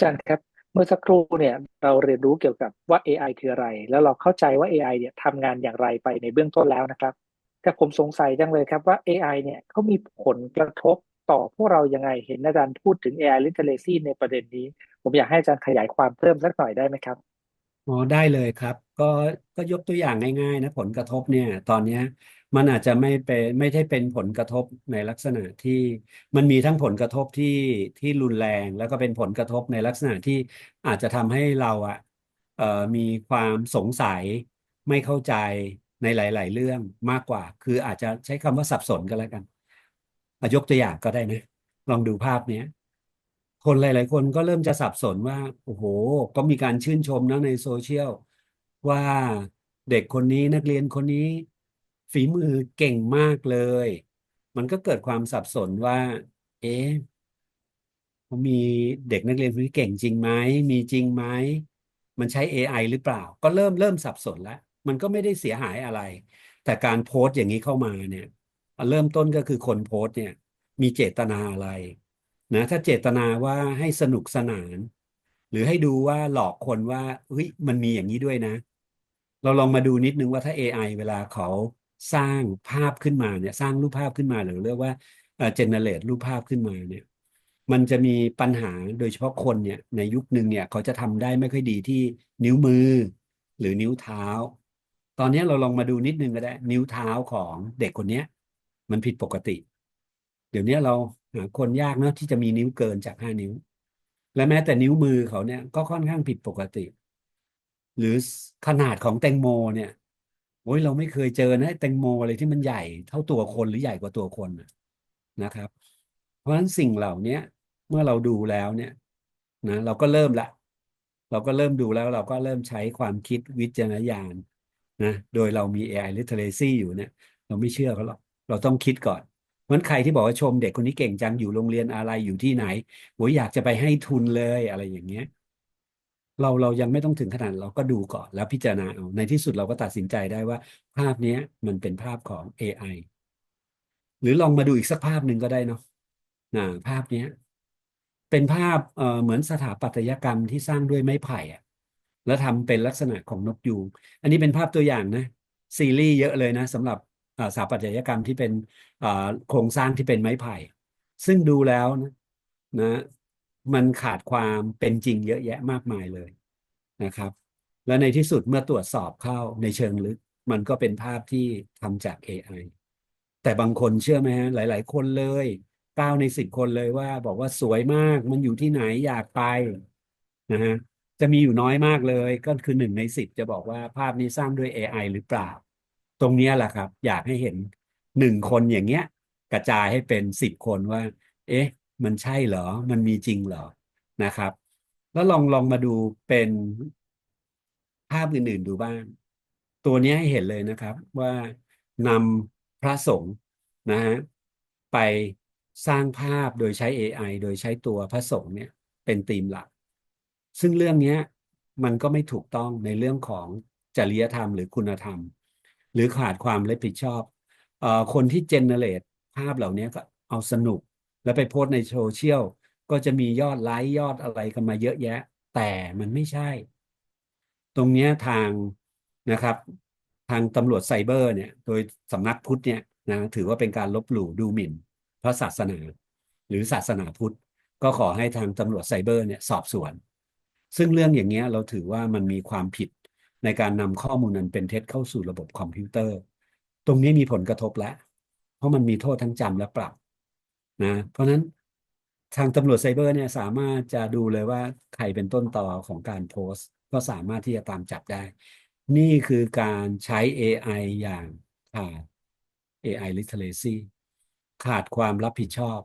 อาจารย์ครับ เมื่อสักครู่เนี่ยเราเรียนรู้เกี่ยวกับว่า AI คืออะไร แล้วเราเข้าใจว่า AI เนี่ยทำงานอย่างไรไปในเบื้องต้นแล้วนะครับ แต่ผมสงสัยจังเลยครับว่า AI เนี่ยเขามีผลกระทบต่อพวกเรายังไงเห็นอาจารย์พูดถึง AI literacy ในประเด็นนี้ ผมอยากให้อาจารย์ขยายความเพิ่มสักหน่อยได้ไหมครับอ๋อได้เลยครับ ก็ก็ยกตัวอย่างง่ายๆนะผลกระทบเนี่ย ตอนเนี้ย มันอาจจะไม่เป็นไม่ได้เป็นผลกระทบในลักษณะที่มันมีทั้งผลกระทบที่ที่รุนแรง แล้วก็เป็นผลกระทบในลักษณะที่อาจจะทำให้เราอะเอ่อมีความสงสัยไม่เข้าใจในหลาย ๆ เรื่องมากกว่า คืออาจจะใช้คำว่าสับสนก็แล้วกันยกตัวอย่างก็ได้นะ ลองดูภาพเนี้ยคนหลาย ๆ คนก็เริ่มจะสับสนว่า โอ้โห ก็มีการชื่นชมนะในโซเชียลว่าเด็กคนนี้นักเรียนคนนี้ ฝีมือเก่งมากเลย มันก็เกิดความสับสนว่า เอ๊ะมีเด็กนักเรียนคนนี้เก่งจริงไหมมีจริงไหมมันใช้ AI หรือเปล่า ก็เริ่มเริ่มสับสนแล้ว มันก็ไม่ได้เสียหายอะไร แต่การโพสต์อย่างนี้เข้ามาเนี่ยเริ่มต้นก็คือคนโพสต์เนี่ย มีเจตนาอะไรนะถ้าเจตนาว่าให้สนุกสนาน หรือให้ดูว่าหลอกคนว่าเฮ้ยมันมีอย่างนี้ด้วยนะ เราลองมาดูนิดนึงว่าถ้า AI เวลาเขา สร้างภาพขึ้นมาเนี่ยสร้างรูปภาพขึ้นมาหรือเรียกว่าเอ่อ generate รูปภาพขึ้นมาเนี่ยมันจะมีปัญหาโดยเฉพาะคนเนี่ยในยุคหนึ่งเนี่ยเขาจะทำได้ไม่ค่อยดีที่นิ้วมือ หรือนิ้วเท้า ตอนนี้เราลองมาดูนิดนึงก็ได้ นิ้วเท้าของเด็กคนเนี้ย มันผิดปกติ เดี๋ยวนี้เราหาคนยากเนอะที่จะมีนิ้วเกินจากห้านิ้ว และแม้แต่นิ้วมือเขาเนี่ยก็ค่อนข้างผิดปกติ หรือขนาดของแตงโมเนี่ย โอ้ยเราไม่เคยเจอนะแตงโมอะไรที่มันใหญ่เท่าตัวคนหรือใหญ่กว่าตัวคนนะครับ เพราะฉะนั้นสิ่งเหล่านี้เมื่อเราดูแล้วเนี่ยนะเราก็เริ่มละ เราก็เริ่มดูแล้วเราก็เริ่มใช้ความคิดวิจารณญาณนะโดยเรามี AI literacy อยู่เนี่ย เราไม่เชื่อเขาหรอกเราต้องคิดก่อนเพราะฉะนั้นใครที่บอกว่าชมเด็กคนนี้เก่งจังอยู่โรงเรียนอะไรอยู่ที่ไหนโอ้ยอยากจะไปให้ทุนเลยอะไรอย่างเงี้ย เราเรายังไม่ต้องถึงขนาดเราก็ดูก่อนแล้วพิจารณาเอาในที่สุดเราก็ตัดสินใจได้ว่า ภาพนี้มันเป็นภาพของ AI หรือลองมาดูอีกสักภาพหนึ่งก็ได้เนาะนะภาพนี้เป็นภาพเอ่อเหมือนสถาปัตยกรรมที่สร้างด้วยไม้ไผ่อะแล้วทำเป็นลักษณะของนกยูงอันนี้เป็นภาพตัวอย่างนะซีรีส์เยอะเลยนะสำหรับสถาปัตยกรรมที่เป็นโครงสร้างที่เป็นไม้ไผ่ ซึ่งดูแล้วนะนะ มันขาดความเป็นจริงเยอะแยะมากมายเลยนะครับ และในที่สุดเมื่อตรวจสอบเข้าในเชิงลึก มันก็เป็นภาพที่ทำจาก AI แต่บางคนเชื่อไหมฮะหลาย ๆ คนเลยเก้าในสิบคนเลยว่า บอกว่าสวยมากมันอยู่ที่ไหนอยากไปนะฮะจะมีอยู่น้อยมากเลย ก็คือหนึ่งในสิบจะบอกว่าภาพนี้สร้างด้วย AI หรือเปล่า ตรงนี้แหละครับ อยากให้เห็นหนึ่งคนอย่างเงี้ย กระจายให้เป็นสิบคนว่า เอ๊ะ มันใช่เหรอ มันมีจริงเหรอนะครับ แล้วลองลองมาดูเป็นภาพอื่นๆดูบ้าง ตัวนี้ให้เห็นเลยนะครับว่านำพระสงฆ์นะฮะไปสร้างภาพโดยใช้ AI โดยใช้ตัวพระสงฆ์เนี่ยเป็นธีมหลัก ซึ่งเรื่องนี้มันก็ไม่ถูกต้องในเรื่องของจริยธรรมหรือคุณธรรม หรือขาดความรับผิดชอบเอ่อคนที่เจเนเรตภาพเหล่านี้ก็เอาสนุก แล้วไปโพสในโซเชียลก็จะมียอดไลค์ยอดอะไรกันมาเยอะแยะ แต่มันไม่ใช่ ตรงนี้ทางนะครับ ทางตำรวจไซเบอร์เนี่ย โดยสำนักพุทธเนี่ยนะถือว่าเป็นการลบหลู่ดูหมิ่น พระศาสนา หรือศาสนาพุทธ ก็ขอให้ทางตำรวจไซเบอร์เนี่ยสอบสวน ซึ่งเรื่องอย่างเงี้ยเราถือว่ามันมีความผิดในการนำข้อมูลนั้นเป็นเท็จเข้าสู่ระบบคอมพิวเตอร์ ตรงนี้มีผลกระทบแล้ว เพราะมันมีโทษทั้งจำและปรับ นะเพราะนั้นทางตำรวจไซเบอร์เนี่ยสามารถจะดูเลยว่าใครเป็นต้นต่อของการโพสต์ ก็สามารถที่จะตามจับได้ นี่คือการใช้ AI อย่างขาด AI literacy ขาดความรับผิดชอบ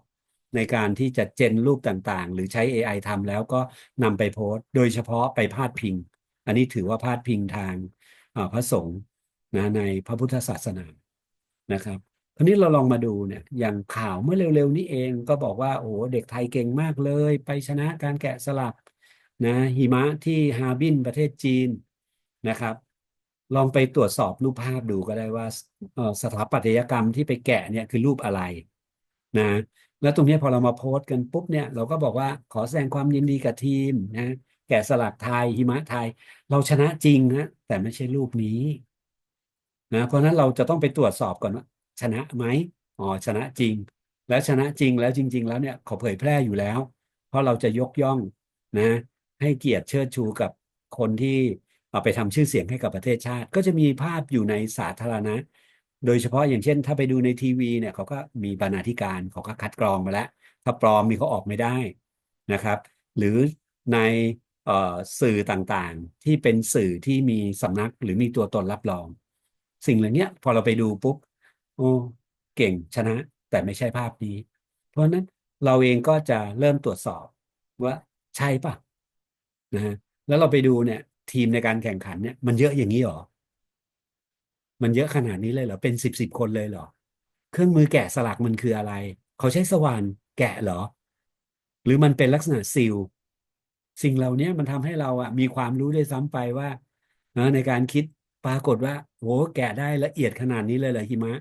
ในการที่จะเจนรูปต่างๆ หรือใช้ AI ทำแล้วก็นำไปโพสต์ โดยเฉพาะไปพาดพิง อันนี้ถือว่าพาดพิงทางพระสงฆ์นะในพระพุทธศาสนานะครับ คราวนี้เราลองมาดูเนี่ย อย่างข่าวเมื่อเร็วๆนี้เองก็บอกว่า โอ้เด็กไทยเก่งมากเลย ไปชนะการแกะสลักนะหิมะที่ฮาร์บินประเทศจีนนะครับ ลองไปตรวจสอบรูปภาพดูก็ได้ว่าสถาปัตยกรรมที่ไปแกะเนี่ยคือรูปอะไรนะแล้วตรงนี้พอเรามาโพสต์กันปุ๊บเนี่ย เราก็บอกว่าขอแสดงความยินดีกับทีมนะแกะสลักไทยหิมะไทย เราชนะจริงนะแต่ไม่ใช่รูปนี้นะเพราะนั้นเราจะต้องไปตรวจสอบก่อนว่า ชนะไหมอ๋อชนะจริง แล้วชนะจริงแล้วจริง ๆ แล้วเนี่ยขาเผยแพร่อยู่แล้ว เพราะเราจะยกย่องนะให้เกียรติเชิดชูกับคนที่เอาไปทำชื่อเสียงให้กับประเทศชาติ ก็จะมีภาพอยู่ในสาธารณะ โดยเฉพาะอย่างเช่น ถ้าไปดูในทีวีเนี่ยเขาก็มีบรรณาธิการเขาก็คัดกรองมาแล้ว ถ้าปลอมมีเขาออกไม่ได้นะครับ หรือในออสื่อต่างๆ ที่เป็นสื่อที่มีสำนักหรือมีตัวตนรับรอง สิ่งเหล่านี้พอเราไปดูปุ๊บ โอ้เก่งชนะ แต่ไม่ใช่ภาพนี้ เพราะนั้นเราเองก็จะเริ่มตรวจสอบว่าใช่ปะนะฮะแล้วเราไปดูเนี่ย ทีมในการแข่งขันเนี่ยมันเยอะอย่างนี้หรอ มันเยอะขนาดนี้เลยเหรอ เป็นสิบสิบคนเลยเหรอ เครื่องมือแกะสลักมันคืออะไร เขาใช้สว่านแกะเหรอ หรือมันเป็นลักษณะซีลสิ่งเหล่านี้มันทำให้เราอะมีความรู้ได้วยซ้ำไปว่านะในการคิดปรากฏว่าโหแกะได้ละเอียดขนาดนี้เลยเหรอหิมะ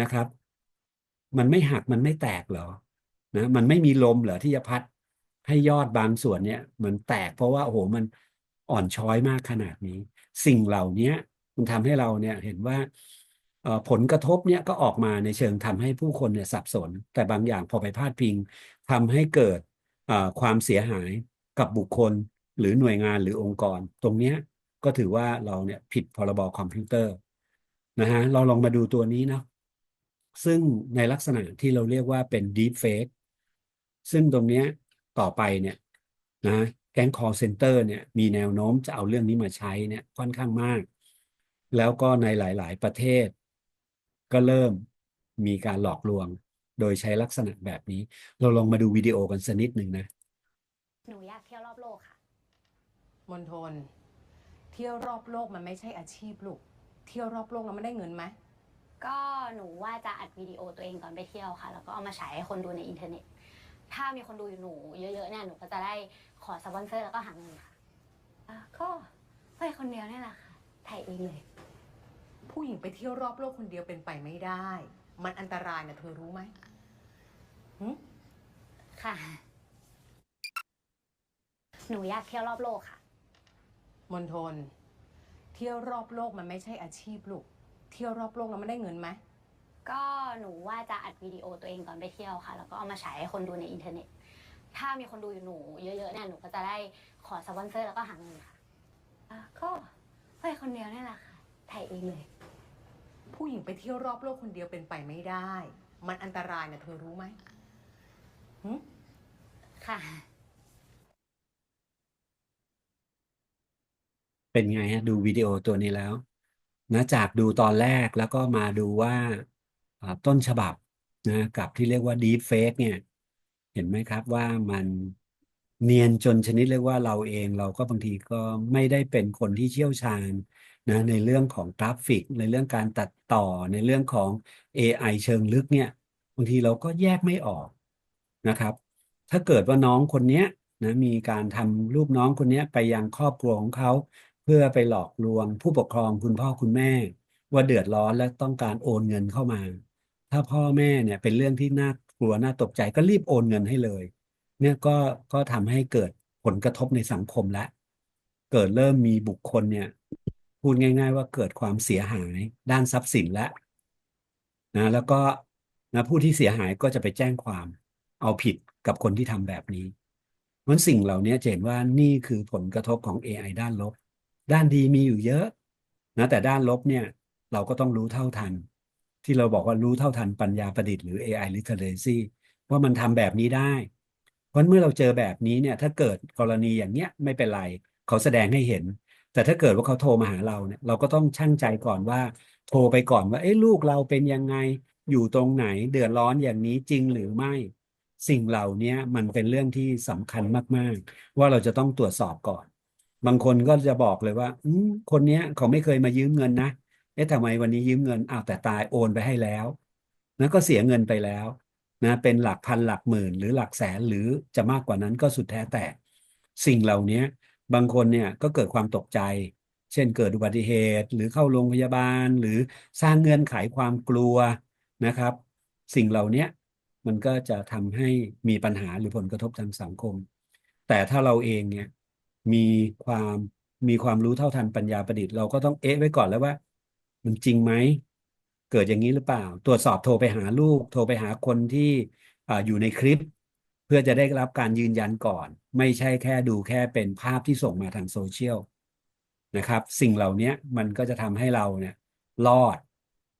นะครับ มันไม่หักมันไม่แตกเหรอนะมันไม่มีลมเหรอที่จะพัดให้ยอดบางส่วนเนี่ย มันแตกเพราะว่าโอ้โหมันอ่อนช้อยมากขนาดนี้ สิ่งเหล่านี้มันทำให้เราเนี่ยเห็นว่าผลกระทบเนี่ยก็ออกมาในเชิงทำให้ผู้คนเนี่ยสับสน แต่บางอย่างพอไปพาดพิงทำให้เกิดความเสียหายกับบุคคลหรือหน่วยงานหรือองค์กร ตรงเนี้ยก็ถือว่าเราเนี่ยผิดพรบคอมพิวเตอร์นะฮะเราลองมาดูตัวนี้นะ ซึ่งในลักษณะที่เราเรียกว่าเป็น deep fake ซึ่งตรงเนี้ยต่อไปเนี่ยนะแก๊ง call center เนี่ยมีแนวโน้มจะเอาเรื่องนี้มาใช้เนี่ยค่อนข้างมาก แล้วก็ในหลาย ๆ ประเทศ ก็เริ่มมีการหลอกลวงโดยใช้ลักษณะแบบนี้ เราลองมาดูวิดีโอกันสักนิดหนึ่งนะ หนูอยากเที่ยวรอบโลกค่ะมณฑลเที่ยวรอบโลกมันไม่ใช่อาชีพลูก เที่ยวรอบโลกแล้วมันได้เงินไหม ก็หนูว่าจะอัดวิดีโอตัวเองก่อนไปเที่ยวค่ะ แล้วก็เอามาฉายให้คนดูในอินเทอร์เน็ต ถ้ามีคนดูอยู่หนูเยอะๆเนี่ยหนูก็จะได้ขอสปอนเซอร์แล้วก็หาเงินค่ะอะก็ไปคนเดียวนี่แหละค่ะถ่ายเองเลย ผู้หญิงไปเที่ยวรอบโลกคนเดียวเป็นไปไม่ได้ มันอันตรายนะเธอรู้ไหมหึค่ะ หนูอยากเที่ยวรอบโลกค่ะมณฑลเที่ยวรอบโลกมันไม่ใช่อาชีพลูก เที่ยวรอบโลกแล้วมันได้เงินไหมก็หนูว่าจะอัดวิดีโอตัวเองก่อนไปเที่ยวค่ะ แล้วก็เอามาฉายให้คนดูในอินเทอร์เน็ต ถ้ามีคนดูอยู่หนูเยอะๆเนี่ยหนูก็จะได้ขอสปอนเซอร์แล้วก็หาเงินค่ะอะก็ไปคนเดียวนี่แหละค่ะถ่ายเองเลย ผู้หญิงไปเที่ยวรอบโลกคนเดียวเป็นไปไม่ได้ มันอันตรายนะเธอรู้ไหมหึค่ะ เป็นไงฮะ ดูวิดีโอตัวนี้แล้ว นะจากดูตอนแรกแล้วก็มาดูว่าต้นฉบับนะกับที่เรียกว่า deep fake เนี่ย เห็นไหมครับว่ามันเนียนจนชนิดเรียกว่าเราเองเราก็บางทีก็ไม่ได้เป็นคนที่เชี่ยวชาญนะในเรื่องของกราฟิก ในเรื่องการตัดต่อในเรื่องของ AI เชิงลึกเนี่ยบางทีเราก็แยกไม่ออกนะครับ ถ้าเกิดว่าน้องคนเนี้ยนะมีการทำรูปน้องคนนี้ไปยังครอบครัวของเขา เพื่อไปหลอกลวงผู้ปกครองคุณพ่อคุณแม่ ว่าเดือดร้อนและต้องการโอนเงินเข้ามา ถ้าพ่อแม่เนี่ยเป็นเรื่องที่น่ากลัวน่าตกใจก็รีบโอนเงินให้เลย เนี่ยก็ก็ทำให้เกิดผลกระทบในสังคมและ เกิดเริ่มมีบุคคลเนี่ย พูดง่าย ๆ ว่าเกิดความเสียหายด้านทรัพย์สินและนะแล้วก็นะผู้ที่เสียหายก็จะไปแจ้งความเอาผิดกับคนที่ทำแบบนี้เพราะสิ่งเหล่านี้เห็นว่านี่คือผลกระทบของ AI ด้านลบ ด้านดีมีอยู่เยอะนะแต่ด้านลบเนี่ยเราก็ต้องรู้เท่าทัน ที่เราบอกว่ารู้เท่าทันปัญญาประดิษฐ์หรือ AI literacy ว่ามันทำแบบนี้ได้ เพราะเมื่อเราเจอแบบนี้เนี่ยถ้าเกิดกรณีอย่างเนี้ยไม่เป็นไรเขาแสดงให้เห็น แต่ถ้าเกิดว่าเขาโทรมาหาเราเนี่ยเราก็ต้องชั่งใจก่อนว่า โทรไปก่อนว่าเอ้ลูกเราเป็นยังไงอยู่ตรงไหนเดือดร้อนอย่างนี้จริงหรือไม่ สิ่งเหล่านี้มันเป็นเรื่องที่สำคัญมาก ๆ ว่าเราจะต้องตรวจสอบก่อน บางคนก็จะบอกเลยว่า อืคนเนี้ยเขาไม่เคยมายืมเงินนะเอ๊ะทำไมวันนี้ยืมเงินอ้าวแต่ตายโอนไปให้แล้วนั้นก็เสียเงินไปแล้วนะเป็นหลักพันหลักหมื่น หรือหลักแสนหรือจะมากกว่านั้นก็สุดแท้แต่สิ่งเหล่านี้บางคนเนี่ยก็เกิดความตกใจ เช่นเกิดอุบัติเหตุ หรือเข้าโรงพยาบาล หรือสร้างเงื่อนไขความกลัวนะครับ สิ่งเหล่านี้มันก็จะทำให้มีปัญหาหรือผลกระทบทางสังคม แต่ถ้าเราเองเนี่ย มีความมีความรู้เท่าทันปัญญาประดิษฐ์เราก็ต้องเอ๊ะไว้ก่อนแล้วว่า มันจริงไหมเกิดอย่างนี้หรือเปล่า ตรวจสอบโทรไปหาลูก โทรไปหาคนที่ออยู่ในคลิป เพื่อจะได้รับการยืนยันก่อน ไม่ใช่แค่ดูแค่เป็นภาพที่ส่งมาทางโซเชียลนะครับ สิ่งเหล่านี้มันก็จะทำให้เราเนี่ยรอด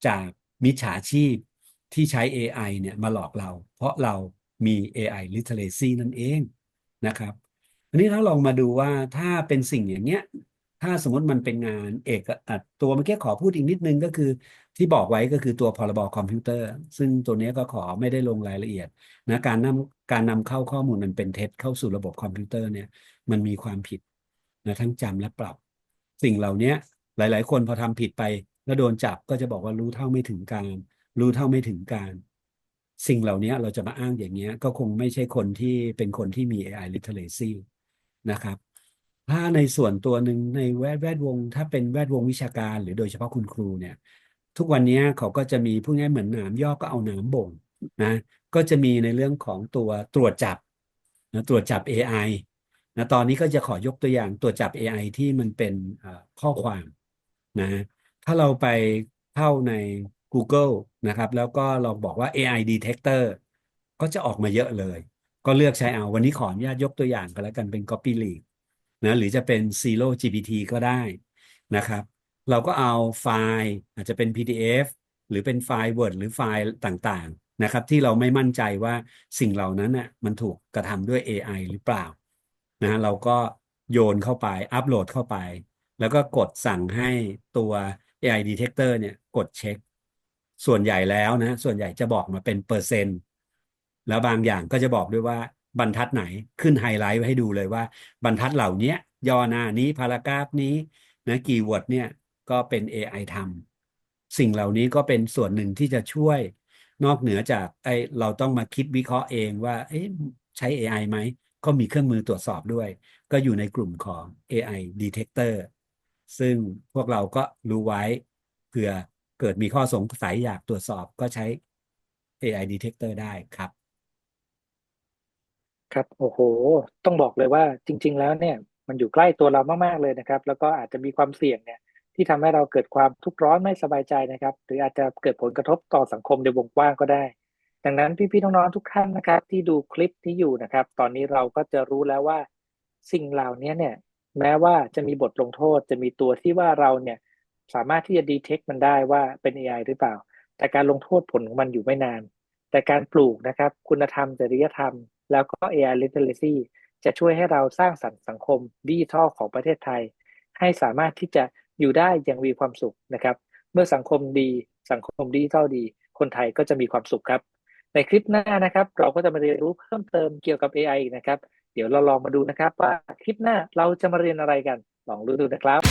จากมิจฉาชีพที่ใช้ AI เนี่ยมาหลอกเรา เพราะเรามี AI literacy นั่นเองนะครับ อันนี้ถ้าลองมาดูว่าถ้าเป็นสิ่งอย่างเนี้ย ถ้าสมมติมันเป็นงานเอกอัดตัวเมื่อกี้ขอพูดอีกนิดนึงก็คือ ที่บอกไว้ก็คือตัวพรบคอมพิวเตอร์ ซึ่งตัวนี้ก็ขอไม่ได้ลงรายละเอียดนะการนำการนำเข้าข้อมูลมันเป็นเท็จเข้าสู่ระบบคอมพิวเตอร์เนี่ยมันมีความผิดนะทั้งจำและปรับ สิ่งเหล่านี้หลาย ๆ คนพอทำผิดไป แล้วโดนจับก็จะบอกว่ารู้เท่าไม่ถึงการ รู้เท่าไม่ถึงการสิ่งเหล่านี้เราจะมาอ้างอย่างเงี้ยก็คงไม่ใช่คนที่เป็นคนที่มี AI literacy นะครับ ถ้าในส่วนตัวหนึ่งในแวดแวดวง ถ้าเป็นแวดวงวิชาการ หรือโดยเฉพาะคุณครูเนี่ย ทุกวันนี้เขาก็จะมีพวกนี้เหมือนหนามย่อก็เอาหนามบ่งนะก็จะมีในเรื่องของตัวตรวจจับนะตรวจจับ AI นะตอนนี้ก็จะขอยกตัวอย่างตรวจจับ AI ที่มันเป็นข้อความนะถ้าเราไปเข้าใน Google นะครับ แล้วก็เราบอกว่า AI detector ก็จะออกมาเยอะเลย ก็เลือกใช้เอาวันนี้ขออนุญาตยกตัวอย่างกันแล้วกันเป็น Copy Leak นะหรือจะเป็น Zero GPT ก็ได้นะครับ เราก็เอาไฟล์อาจจะเป็น PDF หรือเป็นไฟล์ Word หรือไฟล์ต่างๆนะครับที่เราไม่มั่นใจว่าสิ่งเหล่านั้นน่ะมันถูกกระทำด้วย AI หรือเปล่านะฮะเราก็โยนเข้าไปอัปโหลดเข้าไป แล้วก็กดสั่งให้ตัว AI detector เนี่ยกดเช็ค ส่วนใหญ่แล้วนะส่วนใหญ่จะบอกมาเป็นเปอร์เซ็นต์ แล้วบางอย่างก็จะบอกด้วยว่าบรรทัดไหนขึ้นไฮไลท์ไว้ให้ดูเลยว่า บรรทัดเหล่านี้ย่อหน้านี้พารากราฟนี้นะคีย์เวิร์ดเนี่ยก็เป็น AI ทำสิ่งเหล่านี้ก็เป็นส่วนหนึ่งที่จะช่วย นอกเหนือจากไอเราต้องมาคิดวิเคราะห์เองว่าเอ๊ะใช้ AI ไหม ก็มีเครื่องมือตรวจสอบด้วย ก็อยู่ในกลุ่มของ AI detector ซึ่งพวกเราก็รู้ไว้เผื่อเกิดมีข้อสงสัยอยากตรวจสอบก็ใช้ AI detector ได้ครับ ครับ โอ้โหต้องบอกเลยว่า จริง ๆ แล้วเนี่ย มันอยู่ใกล้ตัวเรามาก ๆ เลยนะครับ แล้วก็อาจจะมีความเสี่ยงเนี่ย ที่ทำให้เราเกิดความทุกข์ร้อนไม่สบายใจนะครับ หรืออาจจะเกิดผลกระทบต่อสังคมในวงกว้างก็ได้ ดังนั้นพี่ ๆ น้อง ๆ ทุกท่านนะครับ ที่ดูคลิปที่อยู่นะครับ ตอนนี้เราก็จะรู้แล้วว่า สิ่งเหล่านี้เนี่ย แม้ว่าจะมีบทลงโทษ จะมีตัวที่ว่าเราเนี่ย สามารถที่จะดีเทคมันได้ว่าเป็น AI หรือเปล่า แต่การลงโทษผลของมันอยู่ไม่นาน แต่การปลูกนะครับ คุณธรรม จริยธรรม แล้วก็ AI literacy จะช่วยให้เราสร้างสรรค์สังคมดิจิทัลของประเทศไทย ให้สามารถที่จะอยู่ได้อย่างมีความสุขนะครับ เมื่อสังคมดีสังคมดิจิทัลดี คนไทยก็จะมีความสุขครับ ในคลิปหน้านะครับ เราก็จะมาเรียนรู้เพิ่มเติมเกี่ยวกับ AI นะครับ เดี๋ยวเราลองมาดูนะครับ ว่าคลิปหน้าเราจะมาเรียนอะไรกันลองดูดูนะครับ